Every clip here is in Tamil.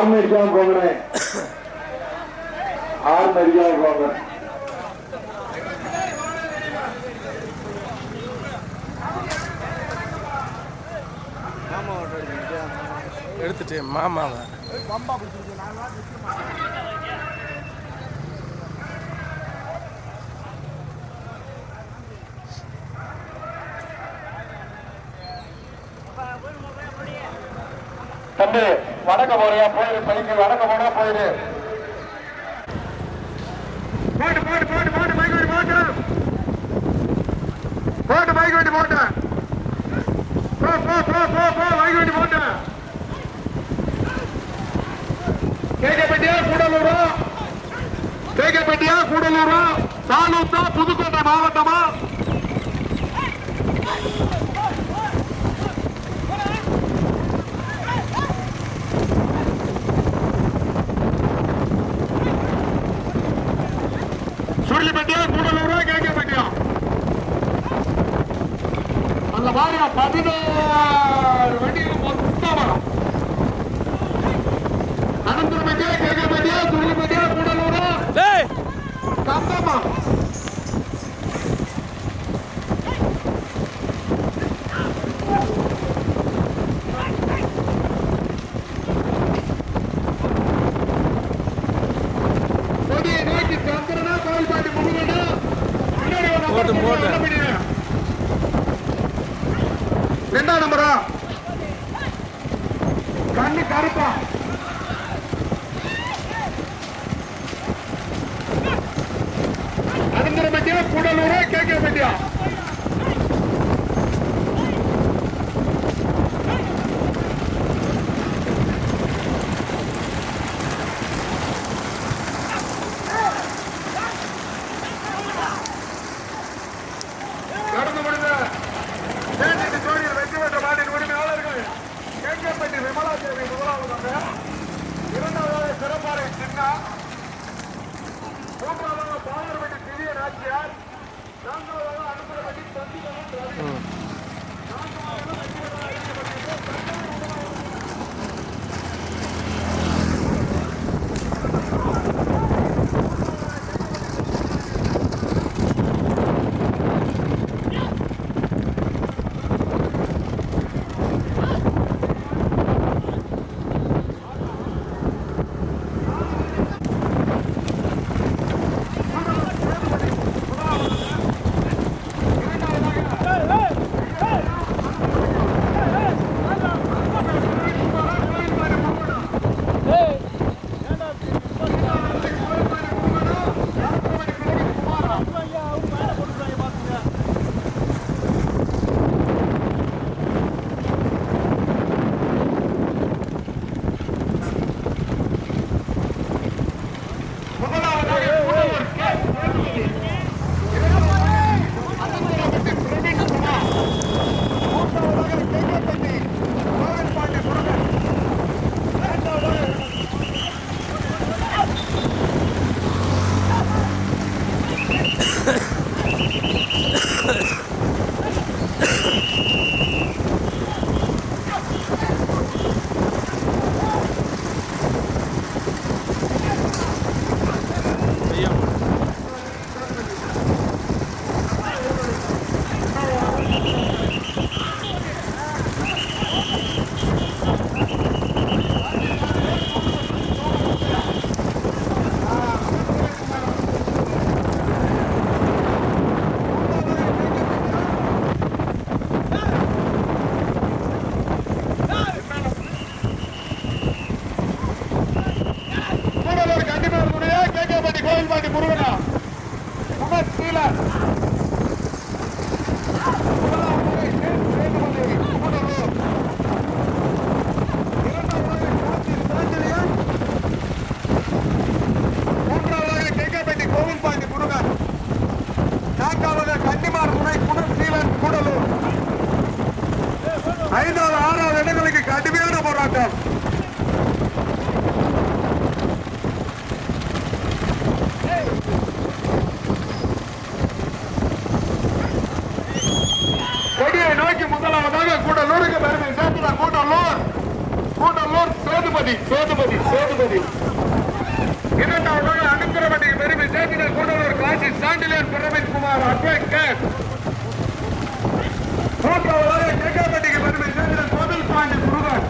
ஆர்மி அடிக்காம போங்கண்ணே ஆர்மி அடிக்காம போங்க எடுத்துட்டு மாமாவை. தம்பி வடக்க போறியா? போயிரு பைக்கு வடக்க போனா போயிரு. போட்டு போட்டு போட்டு போட்டு பைக் ஓட்டி போட்டு. போட்டு பைக் ஓட்டி போட்டு. போ போ போ போ போ பைக் ஓட்டி போட்டு. கேகப்பட்டியா கூடலூரா? கேகப்பட்டியா கூடலூரா? தாலூக்கா புதுக்கோட்டை மாவட்டமா? கூடலூர் சேதுபதி சேதுபதி சேதுபதி. இரண்டாவதாக அனுப்பிரமதி பெருமை சேர்க்கிற கூடலூர் காசி சாண்டிலியன் பிரமித் குமார் அட்வொகேட் மூன்றாவதாக கேக்காப்பட்டிக்கு பெருமை சேர்க்கிற கோவில் பாண்டி முருகன்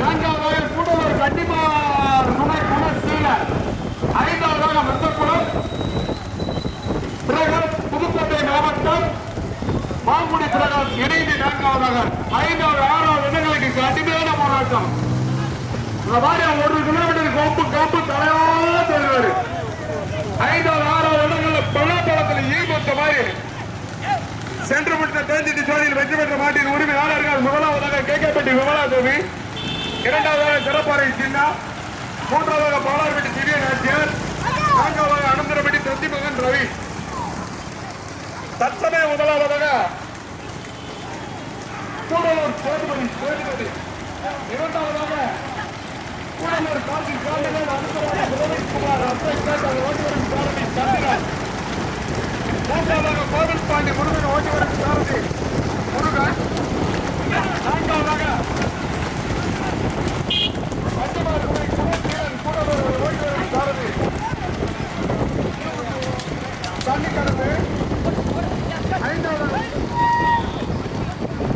நான்காவதாக கூடலூர் கண்டிமார் முனை குணசீலன் ஐந்தாவதாக முத்தக்குளம் பிரகாஷ் புதுக்கோட்டை மாவட்டம் மாங்குடி பிரகாஷ் இணைந்து நான்காவதாக ஐந்தாவது ஆறாவது இடங்களுக்கு கடுமையான போராட்டம் இந்த மாதிரி ஒரு கிலோமீட்டர் கோப்பு காப்பு தலையாக தருவாரு ஐந்தாவது ஆறாவது இடங்கள்ல பலாப்பழத்தில் ஈமத்த மாதிரி சென்று விட்ட தேர்ந்தெடுத்து சோழியில் வெற்றி பெற்ற மாட்டின் உரிமையாளர்கள் முதலாவதாக கேட்கப்பட்டி இரண்டாவதாக சிறப்பாறை சின்னா மூன்றாவதாக பாலார்பட்டி சிறிய நாச்சியார் நான்காவதாக அனந்தரப்பட்டி தந்தி ரவி. தற்சமய முதலாவதாக கூடலூர் சேதுபதி சேதுபதி. இரண்டாவதாக கூடலூர் காசி காந்தவேல் அனுப்பராக பிரதீஷ்குமார் அப்சேஷ் ஓட்டி சாரதி சந்திரன். மூன்றாவதாக கோவில் பாண்டி முருகன் ஓட்டி சாரதி முருகன். தண்ணி கடந்து ஐந்தாவது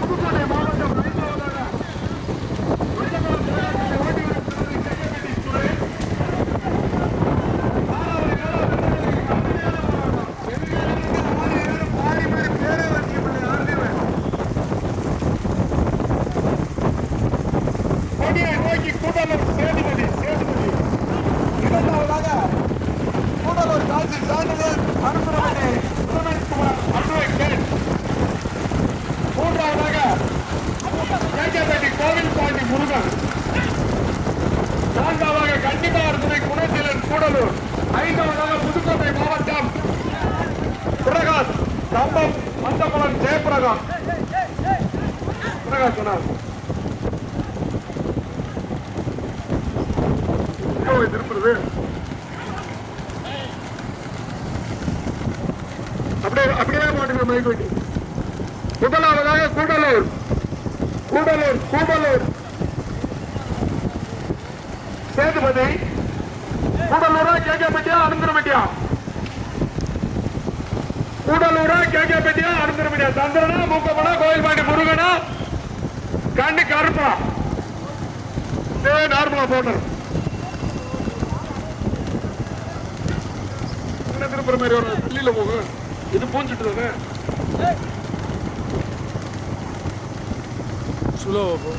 புதுக்கோட்டை மாவட்டம் ஐந்தாவதாக விருதுநகர் மாவட்டத்தில் ஓட்டி வரும் சாரதி செங்கப்பட்டி சுரேஷ் ஆறாவது ஏழாவது இடங்களுக்கு கடுமையான போராட்டம். பாதி பேர் பேரே வச்சிக்கவில்லை, ஆர்டிவன். கொடியை நோக்கி கூடலூர் சேதுபதி சேதுபதி இரண்டாவதாக கூடலூர் காசி சான்றிதழ் அனுப்புறவனே சுரமேஷ்குமார் அட்வொகேட் மூன்றாவதாக கேஜப்பட்டி கோவில் பாண்டி முருகன் நான்காவதாக கண்டிப்பார் துணை குணசீலன் கூடலூர் ஐந்தாவதாக புதுக்கோட்டை மாவட்டம். பிரகாஷ் ஜெயபிரகாஷ். பிரகாஷ் சொன்னார். திருப்புறது? அப்படியே அப்படியே மாட்டுங்க மைக் வைக்க முதலாவதாக கூடலூர். கூடலூர் கூடலூர் சேதுபதி கூடலூரா கேகப்பட்டியா அனந்தரப்பட்டியா கூடலூரா கேகப்பட்டியா அனந்தரப்பட்டியா சந்திரனா மூக்கமடா கோயில்பாண்டி முருகனா? கண்ணு கருப்பா. இதே நார்மலா போட்டர் என்ன திருப்புற மாதிரி ஒரு பள்ளியில போகும் இது பூஞ்சிட்டு தானே? சுலோவா போ.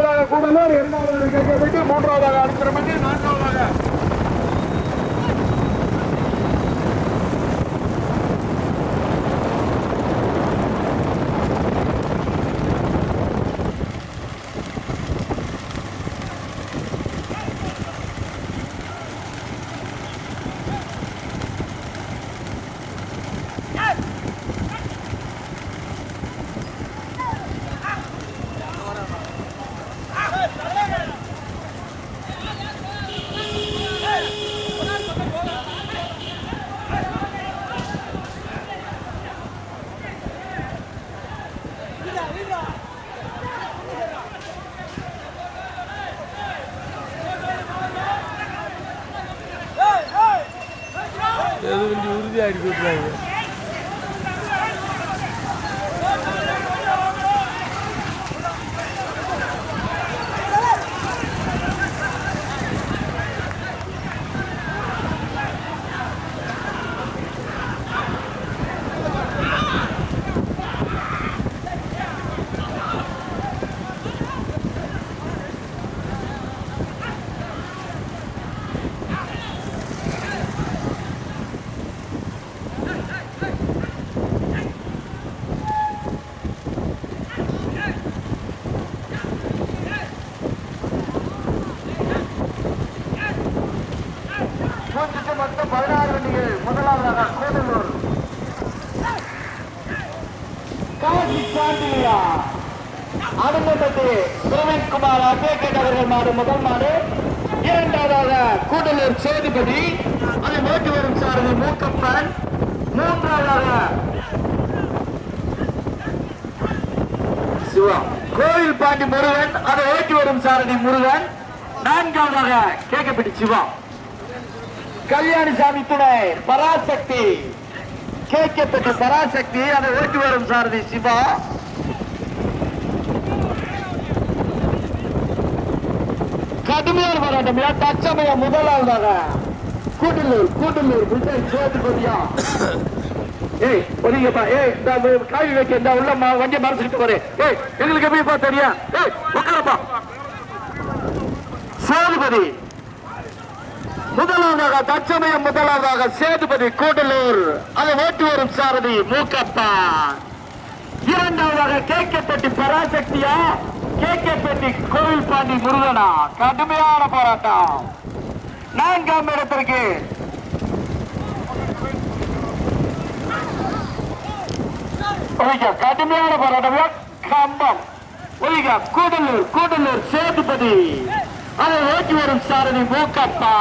முதலாவதாக கூடலூர் இரண்டாவதாக கேட்கப்பட்டு மூன்றாவதாக அனுப்பிரமட்டி நான்காவதாக எது கொஞ்சம் உறுதியாக அடிக்க விட்டுறாங்க முதலாவதாக கூடலூர் காசி சாண்டியா அடுத்தது பிரவீன்குமார் அட்வொகேட் அவர்கள் மாடு முதல் மாடு. இரண்டாவதாக கூடலூர் சேதுபதி. அதை நோக்கி வரும் சாரதி மூக்கப்பன். மூன்றாவதாக சிவா. கோயில் பாண்டி முருகன் அதை ஓட்டி வரும் சாரதி முருகன். நான்காவதாக கேட்கப்பட்டு சிவா. கல்யாணி துணை பராசக்தி. கேட்கப்பட்டு பராசக்தி அதை ஓட்டி வரும் சாரதி சிவா. கடுமையான போராட்டம். தற்சமயம் முதலாவதாக கூட்டலூர் கூட்டலூர் விஜய் சேதுபதியா ஏய் ஒதுங்கப்பா ஏய் இந்த காவி வைக்க இந்த உள்ள வண்டி மறைச்சிட்டு போறேன் ஏய் எங்களுக்கு எப்படிப்பா தெரியும் ஏய் உட்காரப்பா. சேதுபதி. முதலாவதாக தற்சமயம் முதலாவதாக சேதுபதி கூடலூர். அதை ஓட்டி வரும் சாரதி மூக்கப்பா. இரண்டாவதாக கேட்கப்பட்டு பராசக்தியா? கேட்கப்பட்டி கோவில் பாண்டி முருகனா கடுமையான போராட்டம். நான்காம் இடத்திற்கு. கடுமையான போராட்டம். கம்பம். ஒழிக கூடலூர் கூடலூர் சேதுபதி. அதை ஓட்டி வரும் சாரதி மூக்கப்பா.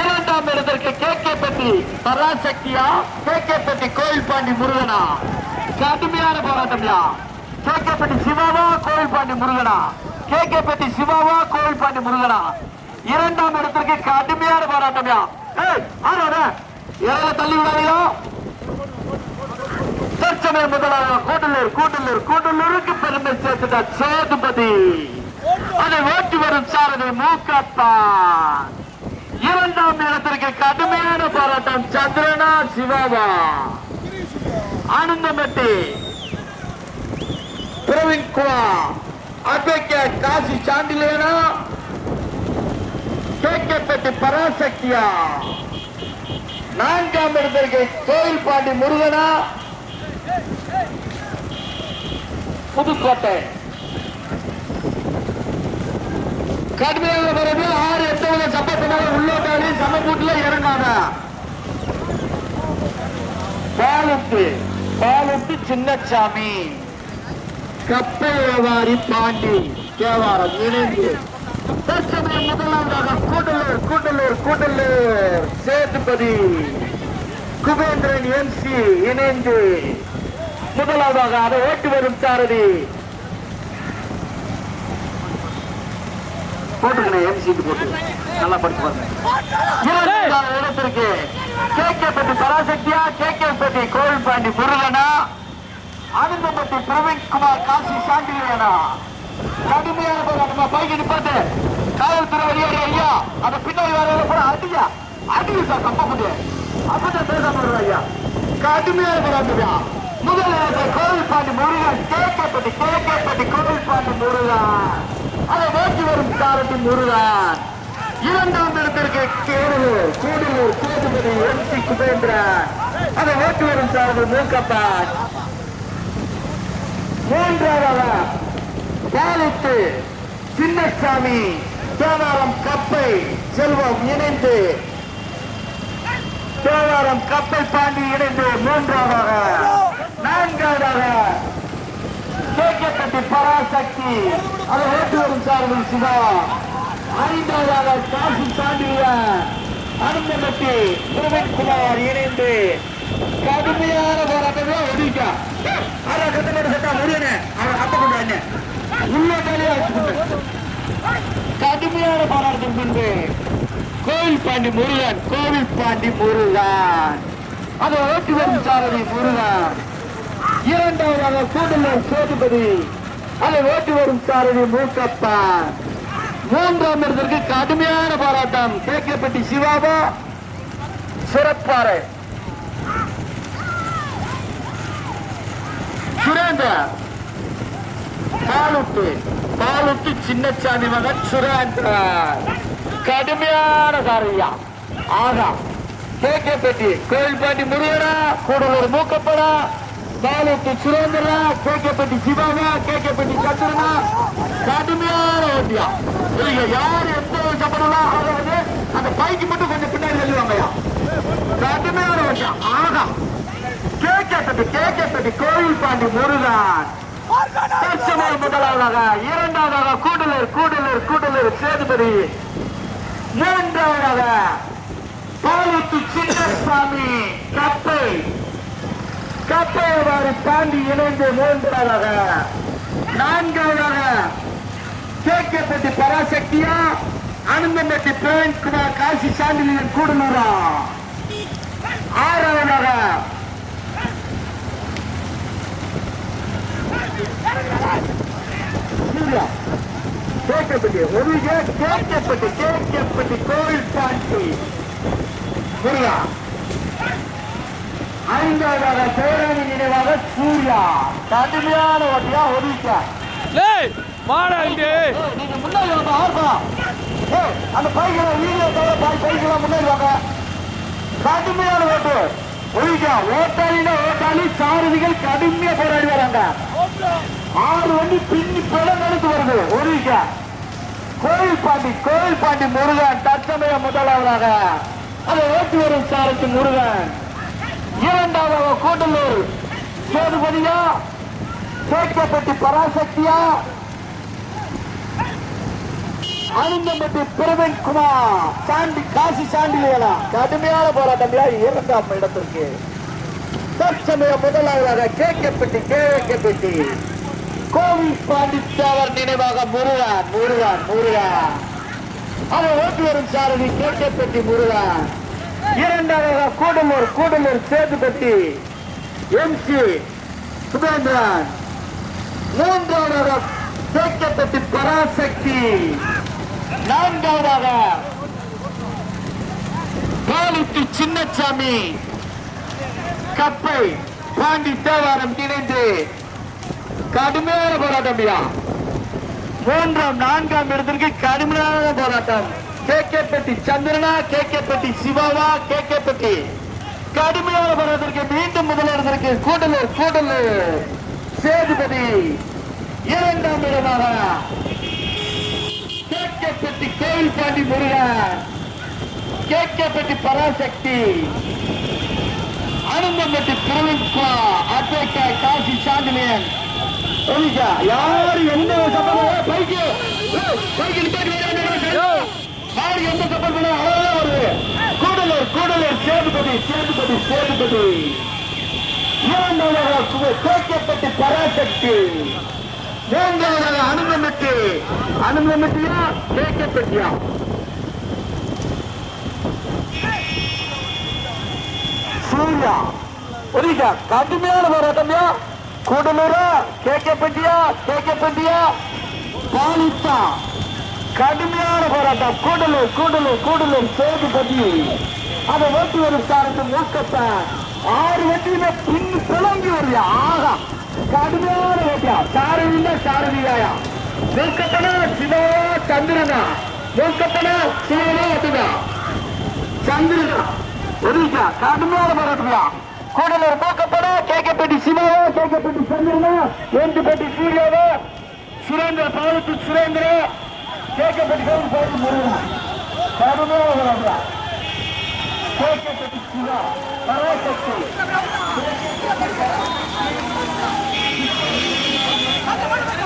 இரண்டாம் இடத்திற்கு கேட்கப்பட்டி பராசக்தியா கேட்கப்பட்டி கோயில் பாண்டி முருகனா. கடுமையான போராட்டம்யா கேகேபட்டி சிவாவா கோவில்பாண்டி முருகனா? கேகேபட்டி சிவாவா கோவில்பாண்டி முருகனா? இரண்டாம் இடத்திற்கு கடுமையான போராட்டமியா ஏய் தள்ளி விடாதீங்களா தற்சமயம் முதலாக கூட்டலூர் கூட்டலூர் கூட்டலூருக்கு பெருமை சேர்த்துட்ட சேதுபதி. அதை ஓட்டி வரும் சாரதி மூக்கப்பா. இரண்டாம் இடத்திற்கு கடுமையான போராட்டம் சந்திரனா சிவாவா. ஆனந்தமெட்டி. பிரவீன் குமார் அட்வொகேட் காசி சாண்டிலேனா கேக்கப்பட்டு பராசக்தியா நான்காம் இடத்திற்கு கோயில் பாண்டி முருகனா. புதுக்கோட்டை. கடுமையாக வருது ஆறு எத்தனை சம்பத்தமாக உள்ளோட்டாலே சமக்கூட்டில் இறங்காத. பாலுத்து பாலுத்து சின்னச்சாமி. கப்பை வியாபாரி பாண்டி. தேவாரம் இணைந்து. தற்சமயம் முதலாவதாக கூட்டலூர் கூட்டலூர் கூட்டலூர் சேதுபதி. குபேந்திரன் எம்சி இணைந்து. முதலாவதாக அதை ஓட்டி வரும் சாரதி. போட்டுக்கணும் எம்சிக்கு போட்டு நல்லா படிச்சு பாருங்க. இடத்திற்கு கேகேபட்டி பராசக்தியா கேகேபட்டி கோவில் பாண்டி முருகனா. அனந்தப்பட்டி பிரவீன் குமார் காசி சாண்டிலேனா கடுமையான போராட்டமா. பைக்கு நிப்பாட்டு காவல்துறை வெளியேறி ஐயா அந்த பின்னாடி வர கூட அடியா? அடியும் சார் கம்ப முடியும் அப்பதான் பேச முடியும் ஐயா. கடுமையான போராட்டமா முதலாவது கோவில் பாண்டி முருகன் கேட்கப்பட்டு கேட்கப்பட்டு கோவில் பாண்டி முருகன். அதை நோக்கி வரும் சாரதி முருகன். இரண்டாம் இடத்திற்கு கேரளூர் கூடலூர் கோதுமதி எம் சி குபேந்திரன். அதை நோக்கி வரும் சாரதி மூக்கப்பா மூன்றாவதாக பாலித்து சின்னசாமி தேவாரம் கப்பை செல்வம் இணைந்து தேவாரம் கப்பை பாண்டி இணைந்து மூன்றாவதாக நான்காவதாக கேட்கப்பட்டு பராசக்தி அதை ஓட்டு வரும் சார்பில் சிவா ஐந்தாவதாக காசு சாண்டிய அனுமதி பிரவீன் குமார் இணைந்து கடுமையான போராட்டமே ஒதுக்கா அரை கட்டப்பட்ட சட்டா முடியனே அவன் அப்ப கொண்டாங்க உள்ளே கடுமையான போராட்டத்தின் பின்பு கோவில் பாண்டி முருகன் கோவில் பாண்டி முருகன். அது ஓட்டி வரும் சாரதி முருகன். இரண்டாவதாக கூடலூர் சேதுபதி. அதை ஓட்டி வரும் சாரதி மூக்கப்பா மூன்றாம் இடத்திற்கு கடுமையான போராட்டம். தேக்கப்பட்டி சிவாபா சிறப்பாறை. சுரேந்தர் பாலுட்டு பாலுட்டு சின்னச்சாமி மகன் சுரேந்திரன். கடுமையான சாரதியா ஆகா கேகேபட்டி கோயில்பாட்டி முருகனா கூடலூர் மூக்கப்படா பாலுட்டு சுரேந்திரா கேகேபட்டி சிவாவா கேகேபட்டி சந்திரனா. கடுமையான ஓட்டியா இவங்க யார் எந்த மூன்றாவது சப்பரம் ஆகாது அந்த பைக்கு மட்டும் கொஞ்சம் பின்னாடி எழுதுவாங்கய்யா கடுமையான ஓட்டியா ஆகா. கேட்கப்பட்டு கேட்கப்பட்டு கோவில் பாண்டி முருகன் முதலாவதாக இரண்டாவதாக கூடலூர் கூடலூர் கூடலூர் சேதுபதி. மூன்றாவதாக பாலத்து சின்னசாமி கப்பை. கப்பையவாறு தாண்டி இணைந்து மூன்றாவதாக நான்காவதாக கேட்கப்பட்டு பராசக்தியா அனந்தம்பட்டி பிரவீன்குமார் காசி சாண்டிலியன் கூடலூரா. ஆறாவதாக கேட்கப்பட்டு ஒரு கேட்கப்பட்டு கேட்கப்பட்டு கோவில் பாண்டி முருகா. ஐந்தாவதாக பேரணி நினைவாக சூர்யா. கடுமையான ஓட்டியா ஒதுக்க நீங்க முன்னாடி அந்த பைக்கில வீடியோ தவிர பைக்கெல்லாம் முன்னாடி வாங்க. கடுமையான ஓட்டு. ஒழிக்க ஓட்டாளினா ஓட்டாளி சாரதிகள் கடுமையா போராடி வராங்க. ஆறு வண்டி பின்னி நடந்து வருது. ஒழிக்க கோயில் பாண்டி கோயில் பாண்டி முருகன் தற்சமய முதலாவதாக அதை ஓட்டி வரும் சாரத்து முருகன். இரண்டாவது கூட்டலூர் சேதுபதியா? கேட்கப்பட்டு பராசக்தியா? அனந்தம்பட்டி பிரவீன் குமார். சாண்டி காசி சாண்டிலேலா கடுமையான போராட்டங்களா இரண்டாம் இடத்திற்கு. தற்சமய முதலாவதாக கேட்கப்பட்டு கேட்கப்பட்டு கோவில் பாண்டித்தேவர் நினைவாக முருகன் முருகன் முருகன். அதை ஓட்டு வரும் சாரதி கேட்கப்பட்டி முருகன். இரண்டாவதாக கூடலூர் கூடலூர் சேதுபட்டி எம்சி சுபேந்திரன். மூன்றாவதாக கேட்கப்பட்டு பராசக்தி. நான்காவதாக பாலித்து சின்னசாமி கப்பை பாண்டி தேவாரம் இணைந்து கடுமையான போராட்டம்யா மூன்றாம் நான்காம் இடத்திற்கு கடுமையான போராட்டம். கே. கேப்பட்டி சந்திரனா கே. கே. பெட்டி சிவாவா கே. கே. பெட்டி. கடுமையான போராட்டத்திற்கு மீண்டும் முதலிடத்திற்கு கூடலூர் கூடலூர். சேதுபதி இரண்டாம் இடமாக. பெட்டி கோவில் பாண்டி முருகன் கேட்கப்பட்டி பராசக்தி. அனுமம்பட்டி பிரவீன்குமா அட்வைக்கா காசி சாந்தினியன் ஒலிசா யாரு எந்த சம்பளம் பைக்கு. பைக்கு யாரு எந்த சம்பளம் பண்ண அவ்வளவுதான் வருது? கூடலூர் கூடலூர் சேதுபதி சேதுபதி சேதுபதி. இரண்டாவதாக கேட்கப்பட்டு பராசக்தி. மூன்றாவதாக அனுமம்பட்டி அனுமம்பட்டியா கேட்கப்பட்டியா சூர்யா புரியுதா கடுமையான போராட்டம்யா கூடலூரா? கேட்கப்பட்டியா கேட்கப்பட்டியா பாலித்தா. கடுமையான போராட்டம். கூடலூர் கூடலூர் கூடலூர் சேதுபதி. அதை ஓட்டி வரும் சாரத்து மூக்கத்தை. ஆறு வெற்றியுமே பின் பிளங்கி வருயா ஆகா கடுமையான ஓட்டியா சாரதினா சாரதியாயா மூக்கத்தனா சிவா சந்திரனா. மூக்கத்தனா சிவனா அதுதா சந்திரனா. கடுமையான போராட்டம்யா கூடலூர் மூக்கப்படா கேக்கப்பட்டி சிவாவா கேக்கப்பட்டி சந்திரனா வேண்டுபட்டி சூர்யாவா? சுரேந்திர பாலத்து சுரேந்திர கேக்கப்பட்டி கோவில் போட்டு முருகனா. கடுமையான சிவா. பராசக்தி.